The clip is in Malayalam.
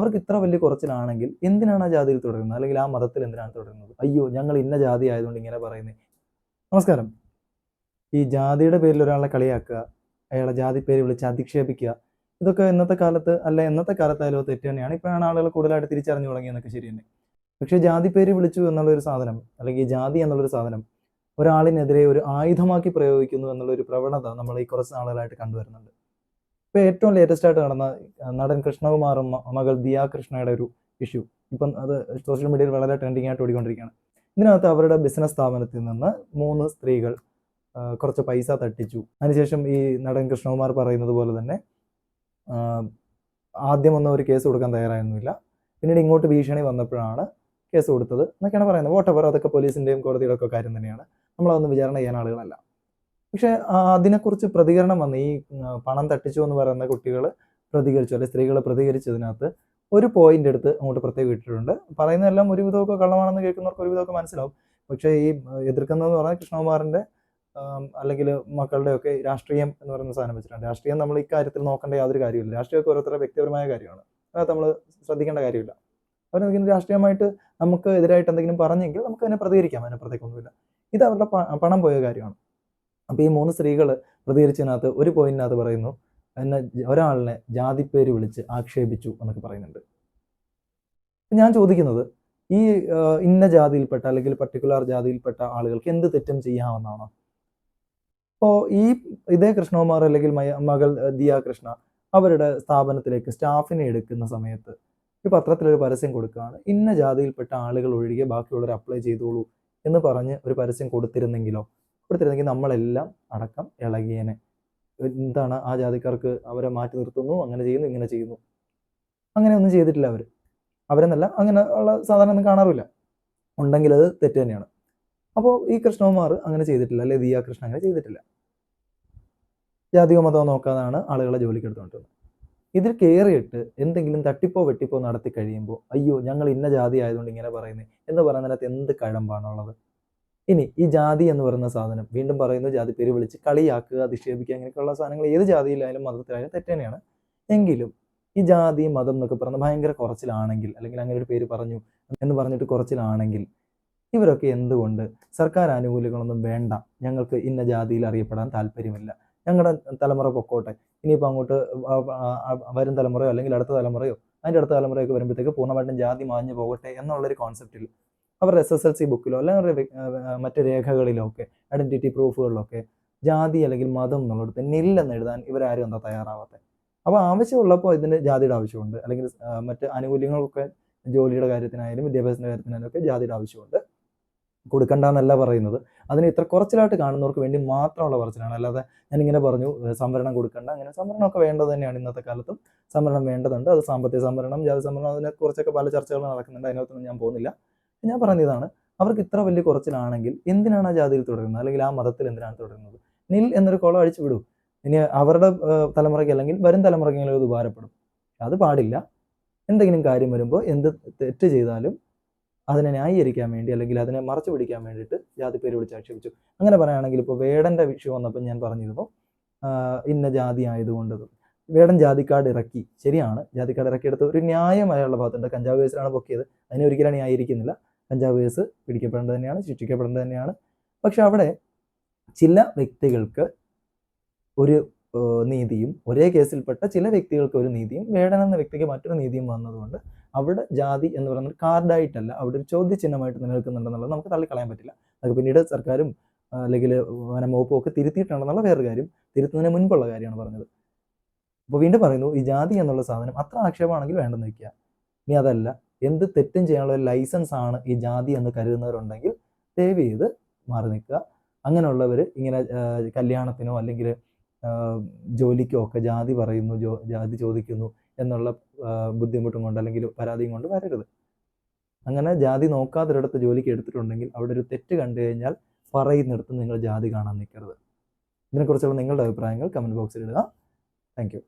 അവർക്ക് ഇത്ര വലിയ കുറച്ചിലാണെങ്കിൽ എന്തിനാണ് ആ ജാതിയിൽ തുടരുന്നത്? അല്ലെങ്കിൽ ആ മതത്തിൽ എന്തിനാണ് തുടരുന്നത്? അയ്യോ ഞങ്ങൾ ഇന്ന ജാതി ആയതുകൊണ്ട് ഇങ്ങനെ പറയുന്നത് നമസ്കാരം. ഈ ജാതിയുടെ പേരിൽ ഒരാളെ കളിയാക്കുക അയാളെ ജാതി പേര് വിളിച്ച് അധിക്ഷേപിക്കുക ഇതൊക്കെ ഇന്നത്തെ കാലത്ത് അല്ല ഇന്നത്തെ കാലത്തായാലും തെറ്റ് തന്നെയാണ്. ഇപ്പോഴാണ് ആളുകൾ കൂടുതലായിട്ട് തിരിച്ചറിഞ്ഞു തുടങ്ങിയെന്നൊക്കെ ശരി തന്നെ പക്ഷേ ജാതി പേര് വിളിച്ചു എന്നുള്ളൊരു സാധനം അല്ലെങ്കിൽ ജാതി എന്നുള്ളൊരു സാധനം ഒരാളിനെതിരെ ഒരു ആയുധമാക്കി പ്രയോഗിക്കുന്നു എന്നുള്ളൊരു പ്രവണത നമ്മൾ ഈ കുറച്ച് നാളുകളായിട്ട് കണ്ടുവരുന്നുണ്ട്. ഇപ്പോൾ ഏറ്റവും ലേറ്റസ്റ്റ് ആയിട്ട് നടന്ന നടൻ കൃഷ്ണകുമാറും മകൾ ദിയ കൃഷ്ണയുടെ ഒരു ഇഷ്യൂ ഇപ്പം അത് സോഷ്യൽ മീഡിയയിൽ വളരെ ട്രെൻഡിങ് ആയിട്ട് ഓടിക്കൊണ്ടിരിക്കുകയാണ്. ഇതിനകത്ത് അവരുടെ ബിസിനസ് സ്ഥാപനത്തിൽ നിന്ന് മൂന്ന് സ്ത്രീകൾ കുറച്ച് പൈസ തട്ടിച്ചു. അതിനുശേഷം ഈ നടൻ കൃഷ്ണകുമാർ പറയുന്നത് പോലെ തന്നെ ആദ്യമൊന്നും ഒരു കേസ് കൊടുക്കാൻ തയ്യാറായിരുന്നില്ല. പിന്നീട് ഇങ്ങോട്ട് ഭീഷണി വന്നപ്പോഴാണ് കേസ് കൊടുത്തത് എന്നൊക്കെയാണ് പറയുന്നത്. വോട്ടവർ അതൊക്കെ പോലീസിന്റെയും കോടതിയുടെ ഒക്കെ കാര്യം തന്നെയാണ്. നമ്മളതൊന്നും വിചാരണ ചെയ്യാൻ ആളുകളല്ല. പക്ഷേ അതിനെക്കുറിച്ച് പ്രതികരണം വന്ന് ഈ പണം തട്ടിച്ചു എന്ന് പറയുന്ന കുട്ടികൾ പ്രതികരിച്ചു അല്ലെ സ്ത്രീകൾ പ്രതികരിച്ചതിനകത്ത് ഒരു പോയിന്റ് എടുത്ത് അങ്ങോട്ട് പ്രത്യേകം ഇട്ടിട്ടുണ്ട്. പറയുന്നതെല്ലാം ഒരുവിധമൊക്കെ കള്ളമാണെന്ന് കേൾക്കുന്നവർക്ക് ഒരുവിധമൊക്കെ മനസ്സിലാവും. പക്ഷേ ഈ എതിർക്കുന്നതെന്ന് പറഞ്ഞാൽ കൃഷ്ണകുമാറിന്റെ അല്ലെങ്കിൽ മക്കളുടെയൊക്കെ രാഷ്ട്രീയം എന്ന് പറയുന്ന സാധനം വെച്ചിട്ടുണ്ട് രാഷ്ട്രീയം നമ്മൾ ഇക്കാര്യത്തിൽ നോക്കേണ്ട യാതൊരു കാര്യമില്ല രാഷ്ട്രീയമൊക്കെ ഓരോരുത്തരുടെ വ്യക്തിപരമായ കാര്യമാണ്. അതിനകത്ത് നമ്മൾ ശ്രദ്ധിക്കേണ്ട കാര്യമില്ല. അവരെന്തെങ്കിലും രാഷ്ട്രീയമായിട്ട് നമുക്ക് എതിരായിട്ട് എന്തെങ്കിലും പറഞ്ഞെങ്കിൽ നമുക്ക് അതിനെ പ്രതികരിക്കാം. അതിനെ പ്രത്യേകമൊന്നുമില്ല ഇത് അവരുടെ പണം പോയ കാര്യമാണ്. അപ്പോൾ ഈ മൂന്ന് സ്ത്രീകൾ പ്രതികരിച്ചതിനകത്ത് ഒരു പോയിന്റിനകത്ത് പറയുന്നു എന്നെ ഒരാളിനെ ജാതിപ്പേര് വിളിച്ച് ആക്ഷേപിച്ചു എന്നൊക്കെ പറയുന്നുണ്ട്. ഞാൻ ചോദിക്കുന്നത് ഈ ഇന്ന ജാതിയിൽപ്പെട്ട അല്ലെങ്കിൽ പർട്ടിക്കുലർ ജാതിയിൽപ്പെട്ട ആളുകൾക്ക് എന്ത് തെറ്റും ചെയ്യാമെന്നാണോ? അപ്പോൾ ഈ ഇതേ കൃഷ്ണകുമാർ അല്ലെങ്കിൽ മകൾ ദിയ കൃഷ്ണ അവരുടെ സ്ഥാപനത്തിലേക്ക് സ്റ്റാഫിനെ എടുക്കുന്ന സമയത്ത് ഈ പത്രത്തിലൊരു പരസ്യം കൊടുക്കുകയാണ് ഇന്ന ജാതിയിൽപ്പെട്ട ആളുകൾ ഒഴികെ ബാക്കിയുള്ളവർ അപ്ലൈ ചെയ്തോളൂ എന്ന് പറഞ്ഞ് ഒരു പരസ്യം കൊടുത്തിരുന്നെങ്കിലോ? കൊടുത്തിരുന്നെങ്കിൽ നമ്മളെല്ലാം അടക്കം ഇളകിയനെ. എന്താണ് ആ ജാതിക്കാർക്ക് അവരെ മാറ്റി നിർത്തുന്നു അങ്ങനെ ചെയ്യുന്നു ഇങ്ങനെ ചെയ്യുന്നു. അങ്ങനെ ഒന്നും ചെയ്തിട്ടില്ല അവർ അവരെന്നല്ല അങ്ങനെ ഉള്ള സാധാരണ ഒന്നും കാണാറില്ല ഉണ്ടെങ്കിൽ അത് തെറ്റ് തന്നെയാണ്. അപ്പോൾ ഈ കൃഷ്ണകുമാർ അങ്ങനെ ചെയ്തിട്ടില്ല അല്ലെ? ദിയ കൃഷ്ണ അങ്ങനെ ചെയ്തിട്ടില്ല. ജാതിയോ മതമോ നോക്കാതാണ് ആളുകളെ ജോലിക്ക് എടുത്തുകൊണ്ടിരുന്നത്. ഇതിൽ കയറിയിട്ട് എന്തെങ്കിലും തട്ടിപ്പോ വെട്ടിപ്പോ നടത്തി കഴിയുമ്പോൾ അയ്യോ ഞങ്ങൾ ഇന്ന ജാതി ആയതുകൊണ്ട് ഇങ്ങനെ പറയുന്നത് എന്ന് പറയുന്നതിനകത്ത് എന്ത് കഴമ്പാണുള്ളത് ഇനി ഈ ജാതി എന്ന് പറയുന്ന സാധനം വീണ്ടും പറയുന്ന ജാതി പേര് വിളിച്ച് കളിയാക്കുക അധിക്ഷേപിക്കുക അങ്ങനെയൊക്കെയുള്ള സാധനങ്ങൾ ഏത് ജാതിയിലായാലും മതത്തിലായാലും തെറ്റ് തന്നെയാണ് എങ്കിലും ഈ ജാതി മതം എന്നൊക്കെ പറഞ്ഞ ഭയങ്കര കുറച്ചിലാണെങ്കിൽ അല്ലെങ്കിൽ അങ്ങനെ ഒരു പേര് പറഞ്ഞു എന്ന് പറഞ്ഞിട്ട് കുറച്ചിലാണെങ്കിൽ ഇവരൊക്കെ എന്തുകൊണ്ട് സർക്കാർ ആനുകൂല്യങ്ങളൊന്നും വേണ്ട. ഞങ്ങൾക്ക് ഇന്ന ജാതിയിൽ അറിയപ്പെടാൻ താല്പര്യമില്ല. ഞങ്ങളുടെ തലമുറ പൊക്കോട്ടെ. ഇനിയിപ്പോൾ അങ്ങോട്ട് വരും തലമുറയോ അല്ലെങ്കിൽ അടുത്ത തലമുറയോ അതിന്റെ അടുത്ത തലമുറയൊക്കെ വരുമ്പോഴത്തേക്ക് പൂർണമായിട്ടും ജാതി മാഞ്ഞു പോകട്ടെ എന്നുള്ളൊരു കോൺസെപ്റ്റിൽ അവരുടെ എസ് എസ് എൽ സി ബുക്കിലോ അല്ലെങ്കിൽ മറ്റ് രേഖകളിലോ ഒക്കെ ഐഡന്റിറ്റി പ്രൂഫുകളിലൊക്കെ ജാതി അല്ലെങ്കിൽ മതം എന്നുള്ളിടത്ത് നില്ലെന്ന് എഴുതാൻ ഇവരാരും എന്താ തയ്യാറാവാത്തത് അപ്പോൾ ആവശ്യമുള്ളപ്പോൾ ഇതിന് ജാതിയുടെ ആവശ്യമുണ്ട്. അല്ലെങ്കിൽ മറ്റ് ആനുകൂല്യങ്ങളൊക്കെ ജോലിയുടെ കാര്യത്തിനായാലും വിദ്യാഭ്യാസത്തിന്റെ കാര്യത്തിനായാലും ഒക്കെ ജാതിയുടെ ആവശ്യമുണ്ട്. കൊടുക്കണ്ട എന്നല്ല പറയുന്നത്. അതിന് ഇത്ര കുറച്ചിലായിട്ട് കാണുന്നവർക്ക് വേണ്ടി മാത്രമുള്ള പ്രശ്നമാണ് അല്ലാതെ ഞാനിങ്ങനെ പറഞ്ഞു സംവരണം കൊടുക്കണ്ട. അങ്ങനെ സംവരണമൊക്കെ വേണ്ടത് തന്നെയാണ് ഇന്നത്തെ കാലത്തും. സംവരണം വേണ്ടതുണ്ട്. അത് സാമ്പത്തിക സംവരണം ജാതി സംവരണം അതിനെക്കുറിച്ചൊക്കെ പല ചർച്ചകൾ നടക്കുന്നുണ്ട്. അതിനകത്തൊന്നും ഞാൻ പോകുന്നില്ല. ഞാൻ പറഞ്ഞ ഇതാണ്. അവർക്ക് ഇത്ര വലിയ കുറച്ചിലാണെങ്കിൽ എന്തിനാണ് ആ ജാതിയിൽ തുടരുന്നത്? അല്ലെങ്കിൽ ആ മതത്തിൽ എന്തിനാണ് തുടരുന്നത്? നിൽ എന്നൊരു കുളം അഴിച്ചു വിടൂ. ഇനി അവരുടെ തലമുറയ്ക്ക് അല്ലെങ്കിൽ വരും തലമുറയ്ക്കെങ്കിലും അത് ഉപകാരപ്പെടും. അത് പാടില്ല. എന്തെങ്കിലും കാര്യം വരുമ്പോൾ എന്ത് തെറ്റ് ചെയ്താലും അതിനെ ന്യായീകരിക്കാൻ വേണ്ടി അല്ലെങ്കിൽ അതിനെ മറച്ചു പിടിക്കാൻ വേണ്ടിയിട്ട് ജാതി പേര് വിളിച്ച് ആക്ഷേപിച്ചു. അങ്ങനെ പറയുകയാണെങ്കിൽ ഇപ്പോൾ വേടന്റെ വിഷയം വന്നപ്പോൾ ഞാൻ പറഞ്ഞിരുന്നു. ഇന്ന ജാതി ആയതുകൊണ്ട്. വേടൻ ജാതിക്കാട് ഇറക്കി. ശരിയാണ്. ജാതിക്കാട് ഇറക്കിയെടുത്ത് ഒരു ന്യായം ഭാഗത്തുണ്ട്. കഞ്ചാവ് കേസിലാണ് പൊക്കിയത്. അതിനെ ഒരിക്കലും ന്യായീകരിക്കുന്നില്ല. കഞ്ചാവ് കേസ് പിടിക്കപ്പെടേണ്ടത് തന്നെയാണ് ശിക്ഷിക്കപ്പെടേണ്ടത് തന്നെയാണ്. പക്ഷെ അവിടെ ചില വ്യക്തികൾക്ക് ഒരു നീതിയും ഒരേ കേസിൽപ്പെട്ട ചില വ്യക്തികൾക്ക് ഒരു നീതിയും വേടൻ എന്ന വ്യക്തിക്ക് മറ്റൊരു നീതിയും വന്നതുകൊണ്ട് അവിടെ ജാതി എന്ന് പറയുന്നത് കാർഡായിട്ടല്ല അവിടെ ഒരു ചോദ്യചിഹ്നമായിട്ട് നിലനിൽക്കുന്നുണ്ടെന്നുള്ളത് നമുക്ക് തള്ളിക്കളയാൻ പറ്റില്ല. അത് പിന്നീട് സർക്കാരും അല്ലെങ്കിൽ വനം വകുപ്പും ഒക്കെ തിരുത്തിയിട്ടുണ്ടെന്നുള്ള വേറൊരു കാര്യം തിരുത്തുന്നതിന് മുൻപുള്ള കാര്യമാണ് പറഞ്ഞത്. അപ്പോൾ വീണ്ടും പറയുന്നു ഈ ജാതി എന്നുള്ള സാധനം അത്ര ആക്ഷേപമാണെങ്കിൽ വേണ്ടെന്ന് വയ്ക്കുക. ഇനി അതല്ല. എന്ത് തെറ്റും ചെയ്യാനുള്ള ഒരു ലൈസൻസ് ആണ് ഈ ജാതി എന്ന് കരുതുന്നവരുണ്ടെങ്കിൽ ദയവ് ചെയ്ത് മാറി നിൽക്കുക. അങ്ങനെയുള്ളവർ ഇങ്ങനെ കല്യാണത്തിനോ അല്ലെങ്കിൽ ജോലിക്കോ ഒക്കെ ജാതി പറയുന്നു ജോ ജാതി ചോദിക്കുന്നു എന്നുള്ള ബുദ്ധിമുട്ടും കൊണ്ട് അല്ലെങ്കിൽ പരാതിയും കൊണ്ട് വരരുത്. അങ്ങനെ ജാതി നോക്കാതൊരിടത്ത് ജോലിക്ക് എടുത്തിട്ടുണ്ടെങ്കിൽ അവിടെ ഒരു തെറ്റ് കണ്ടു കഴിഞ്ഞാൽ പറയുന്നിടത്ത് നിങ്ങൾ ജാതി കാണാൻ നിൽക്കരുത്. ഇതിനെക്കുറിച്ചുള്ള നിങ്ങളുടെ അഭിപ്രായങ്ങൾ കമന്റ് ബോക്സിൽ ഇടുക. താങ്ക്